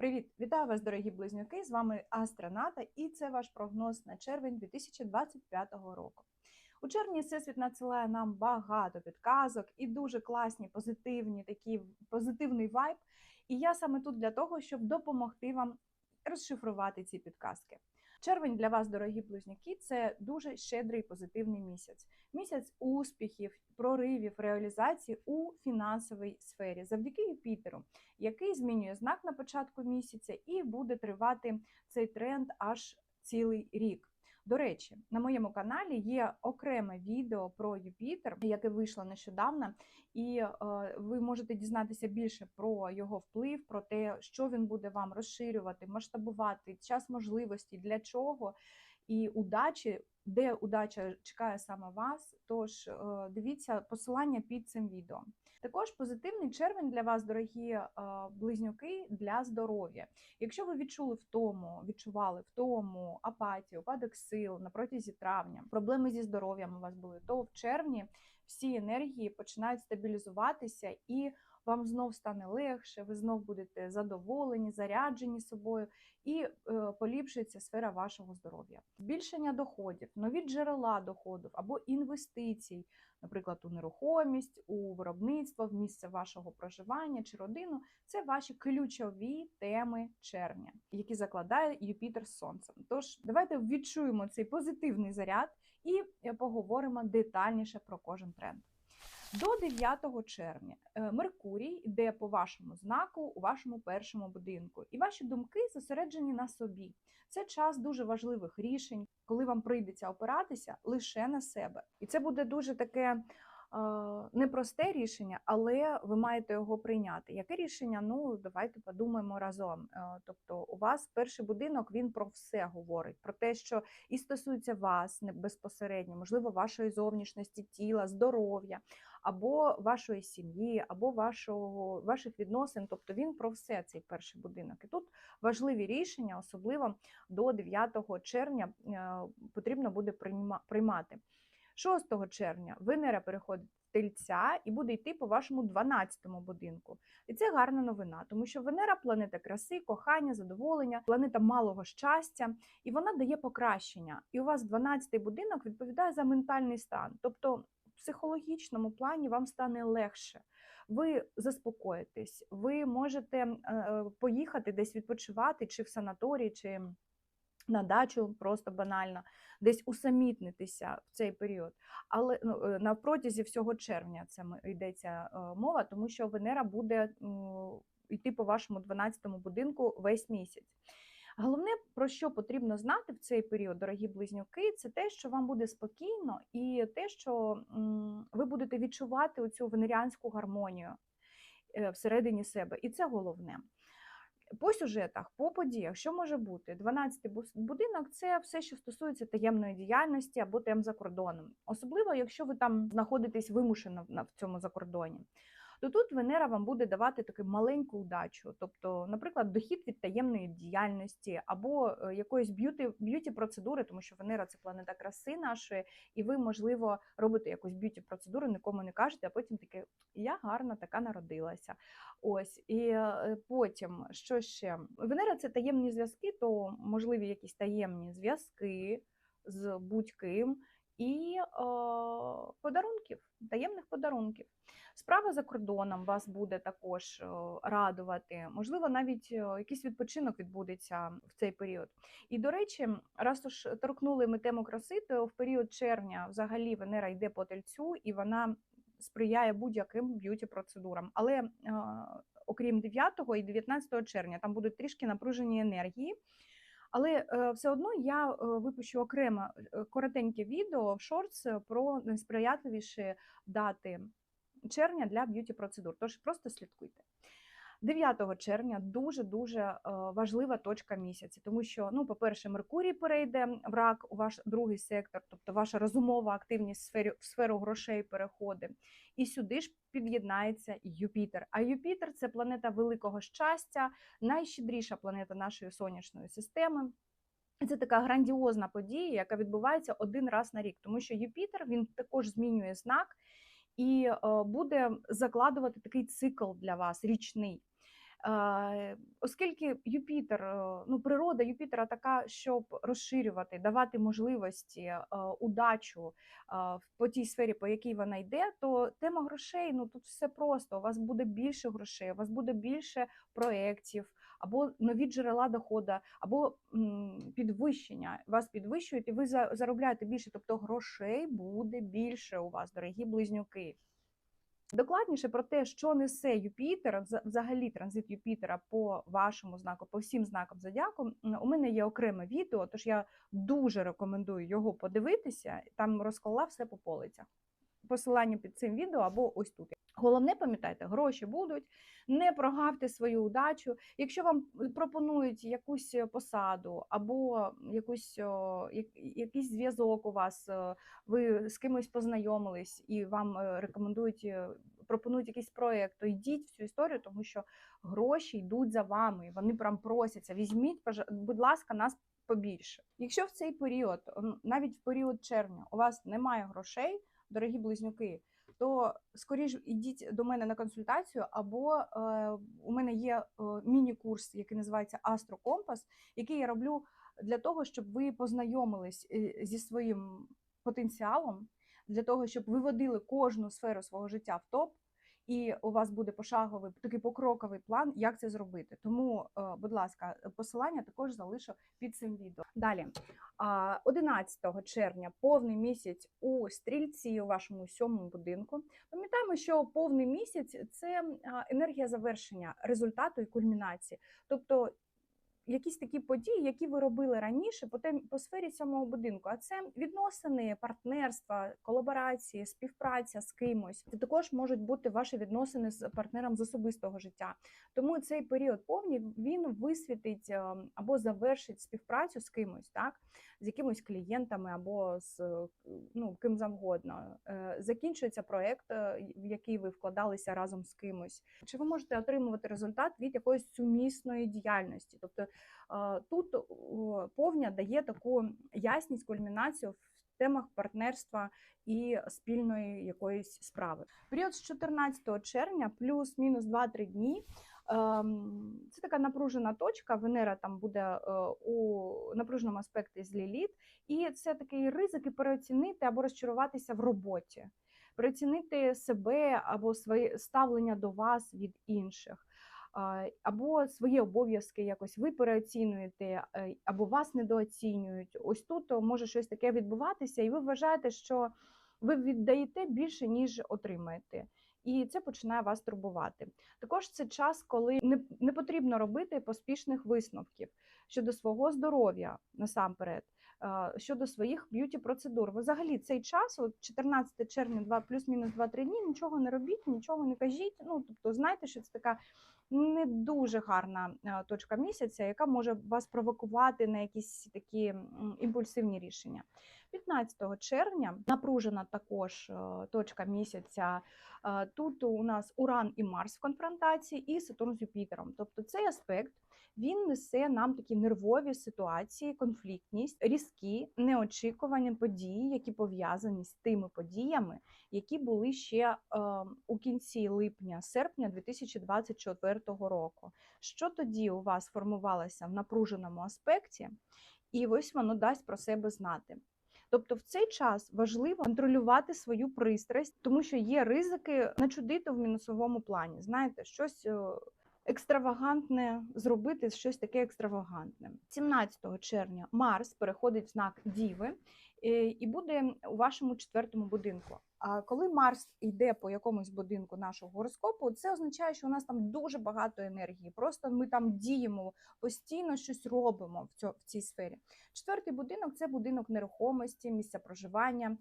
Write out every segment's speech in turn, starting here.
Привіт! Вітаю вас, дорогі близнюки! З вами Астраната, і це ваш прогноз на червень 2025 року. У червні Всесвіт надсилає нам багато підказок і дуже класні, позитивні, такі позитивний вайб. І я саме тут для того, щоб допомогти вам розшифрувати ці підказки. Червень для вас, дорогі близнюки, це дуже щедрий позитивний місяць. Місяць успіхів, проривів, реалізації у фінансовій сфері завдяки Юпітеру, який змінює знак на початку місяця і буде тривати цей тренд аж цілий рік. До речі, на моєму каналі є окреме відео про Юпітер, яке вийшло нещодавно, і е, ви можете дізнатися більше про його вплив, про те, що він буде вам розширювати, масштабувати, час можливості, для чого. І удачі, де удача чекає саме вас. Тож е, дивіться посилання під цим відео. Також позитивний червень для вас, дорогі е, близнюки, для здоров'я. Якщо ви відчули втому, відчували втому, апатію, падок сил на протязі травня, проблеми зі здоров'ям у вас були, то в червні всі енергії починають стабілізуватися і вам знов стане легше, ви знов будете задоволені, заряджені собою, і е, поліпшується сфера вашого здоров'я. Збільшення доходів, нові джерела доходів або інвестицій, наприклад, у нерухомість, у виробництво, в місце вашого проживання чи родину це ваші ключові теми червня, які закладає Юпітер з сонцем. Тож давайте відчуємо цей позитивний заряд і е, поговоримо детальніше про кожен тренд. До 9 червня е, Меркурій йде по вашому знаку у вашому першому будинку, і ваші думки зосереджені на собі. Це час дуже важливих рішень, коли вам прийдеться опиратися лише на себе. І це буде дуже таке непросте рішення, але ви маєте його прийняти. Яке рішення? Ну, давайте подумаємо разом. Е, тобто, у вас перший будинок він про все говорить, про те, що і стосується вас безпосередньо, можливо, вашої зовнішності, тіла, здоров'я, або вашої сім'ї, або вашого, ваших відносин. Тобто він про все цей перший будинок. І тут важливі рішення, особливо до 9 червня, е, потрібно буде приймати. 6 червня Венера переходить в тельця і буде йти по вашому 12-му будинку. І це гарна новина, тому що Венера планета краси, кохання, задоволення, планета малого щастя, і вона дає покращення. І у вас 12-й будинок відповідає за ментальний стан. Тобто психологічному плані вам стане легше. Ви заспокоїтесь, ви можете е, е, поїхати десь відпочивати, чи в санаторії, чи на дачу просто банально, десь усамітнитися в цей період. Але ну, е, на протязі всього червня це йдеться мова, тому що Венера буде йти по вашому 12-му будинку весь місяць. Головне, про що потрібно знати в цей період, дорогі близнюки, це те, що вам буде спокійно, і те, що ви будете відчувати цю венеріанську гармонію е, всередині себе. І це головне. По сюжетах, по подіях, що може бути? 12-й будинок це все, що стосується таємної діяльності або тем за кордоном, особливо якщо ви там знаходитесь вимушено в цьому закордоні то тут Венера вам буде давати таку маленьку удачу, тобто, наприклад, дохід від таємної діяльності або е, якоїсь б'юті б'юті процедури, тому що Венера це планета краси нашої, і ви, можливо, робите якусь б'юті процедуру, нікому не кажете, а потім таке я гарна така народилася. Ось і е, потім що ще Венера це таємні зв'язки, то можливі якісь таємні зв'язки з будь-ким і е, подарунків, таємних подарунків. Справа за кордоном вас буде також радувати. Можливо, навіть якийсь відпочинок відбудеться в цей період. І, до речі, раз уж торкнули ми тему краси, то в період червня взагалі Венера йде по тельцю і вона сприяє будь-яким б'юті-процедурам. Але окрім 9 і 19 червня, там будуть трішки напружені енергії. Але е, все одно я е, випущу окремо е, коротеньке відео в шортс про найсприятливіші дати червня для б'юті процедур. Тож просто слідкуйте. 9 червня дуже дуже важлива точка місяця, тому що, ну, по-перше, Меркурій перейде в рак у ваш другий сектор, тобто ваша розумова активність в сфері в сферу грошей переходить. І сюди ж під'єднається Юпітер. А Юпітер це планета великого щастя, найщедріша планета нашої сонячної системи. Це така грандіозна подія, яка відбувається один раз на рік, тому що Юпітер він також змінює знак і буде закладувати такий цикл для вас річний. Е, Оскільки Юпітер, е, ну природа Юпітера така, щоб розширювати, давати можливості, е, удачу по тій сфері, по якій вона йде, то тема грошей ну тут все просто. У вас буде більше грошей, у вас буде більше проєктів, або нові джерела доходу, або підвищення. Вас підвищують, і ви за- заробляєте більше, тобто грошей буде більше у вас, дорогі близнюки. Докладніше про те, що несе Юпітер, взагалі транзит Юпітера по вашому знаку, по всім знакам зодіаку, у мене є окреме відео, тож я дуже рекомендую його подивитися. Там розклала все по полицях. Посилання під цим відео або ось тут. Головне, пам'ятайте, гроші будуть, не прогавте свою удачу. Якщо вам пропонують якусь посаду або якусь, якийсь зв'язок у вас, е, ви з кимось познайомились і вам е, рекомендують, е, пропонують якийсь проєкт, то йдіть в цю історію, тому що гроші йдуть за вами, вони прям просяться. Візьміть, будь ласка, нас побільше. Якщо в цей період, навіть в період червня, у вас немає грошей, дорогі близнюки, то скоріш ідіть до мене на консультацію, або е, у мене є е, міні-курс, який називається Астрокомпас, який я роблю для того, щоб ви познайомились е, зі своїм потенціалом, для того, щоб ви водили кожну сферу свого життя в топ. І у вас буде пошаговий такий покроковий план, як це зробити. Тому, е, будь ласка, посилання також залишу під цим відео. Далі, а, 11 червня, повний місяць у стрільці у вашому сьомому будинку. Пам'ятаємо, що повний місяць це енергія завершення, результату і кульмінації. Тобто якісь такі події, які ви робили раніше по тем по сфері сьомого будинку. А це відносини, партнерства, колаборації, співпраця з кимось. Це також можуть бути ваші відносини з партнером з особистого життя. Тому цей період повні він висвітить е, або завершить співпрацю з кимось, так з якимось клієнтами або з е, ну ким завгодно. Е, Закінчується проект, в який ви вкладалися разом з кимось. Чи ви можете отримувати результат від якоїсь сумісної діяльності? Тобто тут повня дає таку ясність, кульмінацію в темах партнерства і спільної якоїсь справи. Період з 14 червня плюс-мінус 2-3 дні. ем, Це така напружена точка. Венера там буде е, у напруженому аспекті з Ліліт, і це такий ризик і переоцінити або розчаруватися в роботі, переоцінити себе або своє ставлення до вас від інших. Або свої обов'язки якось ви переоцінюєте, е, або вас недооцінюють. Ось тут може щось таке відбуватися, і ви вважаєте, що ви віддаєте більше, ніж отримаєте. І це починає вас турбувати. Також це час, коли не, не потрібно робити поспішних висновків щодо свого здоров'я насамперед, щодо своїх б'юті процедур. Взагалі цей час, от 14 червня, 2 плюс-мінус 2-3 дні, нічого не робіть, нічого не кажіть. Ну тобто, знайте, що це така не дуже гарна точка місяця, яка може вас провокувати на якісь такі імпульсивні рішення. 15 червня напружена також точка місяця. Тут у нас Уран і Марс в конфронтації, і Сатурн з Юпітером. Тобто цей аспект він несе нам такі нервові ситуації, конфліктність, різкі, неочікувані події, які пов'язані з тими подіями, які були ще е, у кінці липня-серпня 2024 року. Що тоді у вас формувалося в напруженому аспекті, і ось воно дасть про себе знати. Тобто в цей час важливо контролювати свою пристрасть, тому що є ризики начудити в мінусовому плані. Знаєте, щось е, екстравагантне зробити, щось таке екстравагантне. 17 червня Марс переходить в знак Діви і буде у вашому четвертому будинку. А коли Марс йде по якомусь будинку нашого гороскопу, це означає, що у нас там дуже багато енергії. Просто ми там діємо, постійно щось робимо в цій сфері. Четвертий будинок це будинок нерухомості, місця проживання,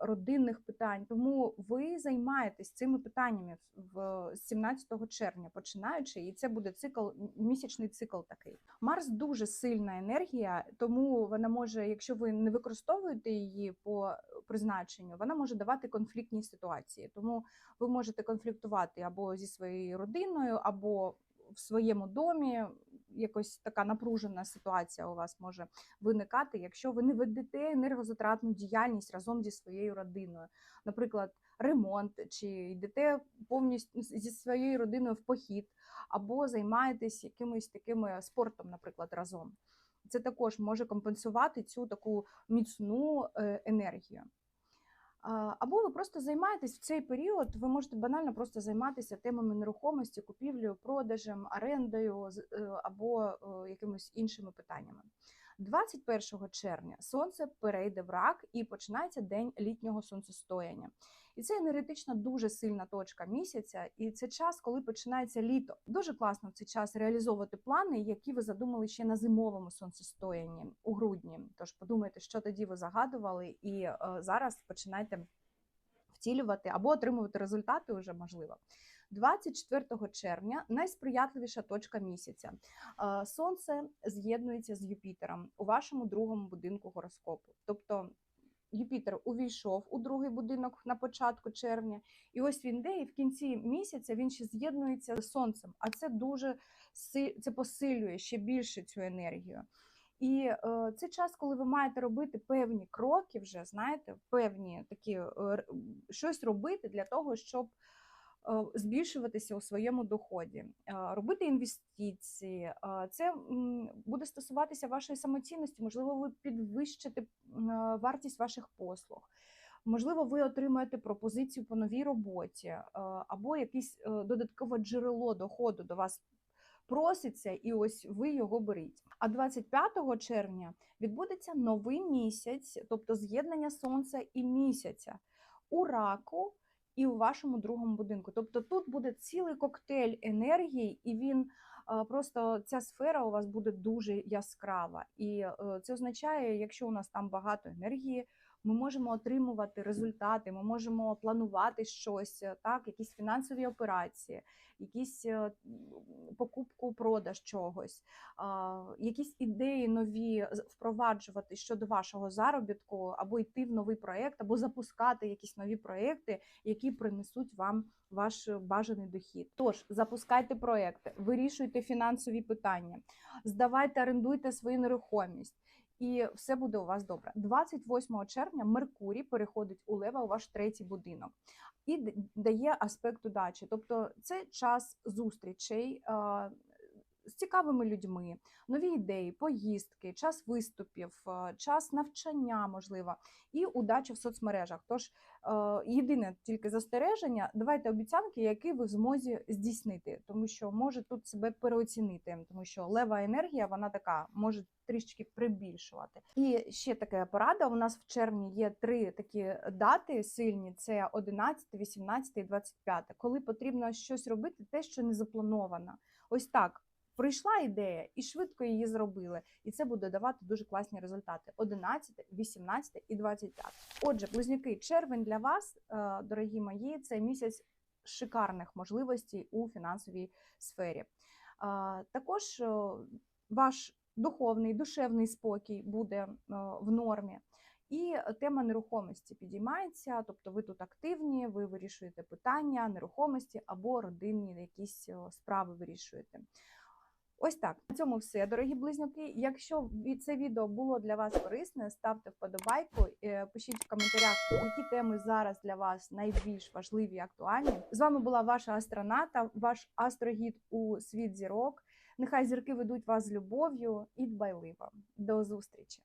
родинних питань. Тому ви займаєтесь цими питаннями в 17 червня, починаючи, і це буде цикл, місячний цикл такий. Марс дуже сильна енергія, тому вона може, якщо ви не використовуєте її по призначенню, вона може давати конфліктні ситуації. Тому ви можете конфліктувати або зі своєю родиною, або в своєму домі. якось така напружена ситуація у вас може виникати, якщо ви не ведете енергозатратну діяльність разом зі своєю родиною, наприклад, ремонт, чи йдете повністю зі своєю родиною в похід, або займаєтесь якимось таким спортом, наприклад, разом. Це також може компенсувати цю таку міцну е, енергію. Або ви просто займаєтесь в цей період, ви можете банально просто займатися темами нерухомості, купівлею, продажем, орендою е, або е, якимись іншими питаннями. 21 червня сонце перейде в рак і починається день літнього сонцестояння. І це енергетично дуже сильна точка місяця, і це час, коли починається літо. Дуже класно в цей час реалізовувати плани, які ви задумали ще на зимовому сонцестоянні у грудні. Тож подумайте, що тоді ви загадували, і е, зараз починайте втілювати або отримувати результати вже можливо. 24 червня найсприятливіша точка місяця. Сонце з'єднується з Юпітером у вашому другому будинку гороскопу. Тобто Юпітер увійшов у другий будинок на початку червня, і ось він де, і в кінці місяця він ще з'єднується з сонцем. А це дуже це посилює ще більше цю енергію. І е, це час, коли ви маєте робити певні кроки, вже знаєте, певні такі е, щось робити для того, щоб збільшуватися у своєму доході, е, робити інвестиції. Е, Це буде стосуватися вашої самоцінності. Можливо, ви підвищите е, вартість ваших послуг. Можливо, ви отримаєте пропозицію по новій роботі, е, або якесь е, додаткове джерело доходу до вас проситься, і ось ви його беріть. А 25 червня відбудеться новий місяць, тобто з'єднання сонця і місяця у раку і у вашому другому будинку. Тобто тут буде цілий коктейль енергії, і він е, просто ця сфера у вас буде дуже яскрава. І е, це означає, якщо у нас там багато енергії. Ми можемо отримувати результати, ми можемо планувати щось, е, так, якісь фінансові операції, якісь е, покупку, продаж чогось, якісь ідеї нові впроваджувати щодо вашого заробітку, або йти в новий проєкт, або запускати якісь нові проєкти, які принесуть вам ваш бажаний дохід. Тож запускайте проекти, вирішуйте фінансові питання, здавайте, орендуйте свою нерухомість. І все буде у вас добре. 28 червня Меркурій переходить у Лева у ваш третій будинок і дає аспект удачі. Тобто це час зустрічей а, з цікавими людьми, нові ідеї, поїздки, час виступів, час навчання, можливо, і удача в соцмережах. Тож е, єдине тільки застереження, давайте обіцянки, які ви в змозі здійснити, тому що може тут себе переоцінити, тому що лева енергія, вона така може трішки прибільшувати. І ще така порада. У нас в червні є три такі дати сильні: це 11, 18 і 25, коли потрібно щось робити, те, що не заплановано. Ось так. Прийшла ідея і швидко її зробили, і це буде давати дуже класні результати: 11, 18 і 25. Отже, близнюки, червень для вас, е, дорогі мої, це місяць шикарних можливостей у фінансовій сфері. Також е, ваш духовний, душевний спокій буде е, в нормі. І тема нерухомості підіймається, тобто ви тут активні, ви вирішуєте питання нерухомості або родинні якісь е, справи вирішуєте. Ось так. На цьому все, дорогі близнюки. Якщо це відео було для вас корисне, ставте вподобайку, е, пишіть в коментарях, які теми зараз для вас найбільш важливі і актуальні. З вами була ваша астроната, ваш астрогід у світ зірок. Нехай зірки ведуть вас з любов'ю і дбайливо. До зустрічі!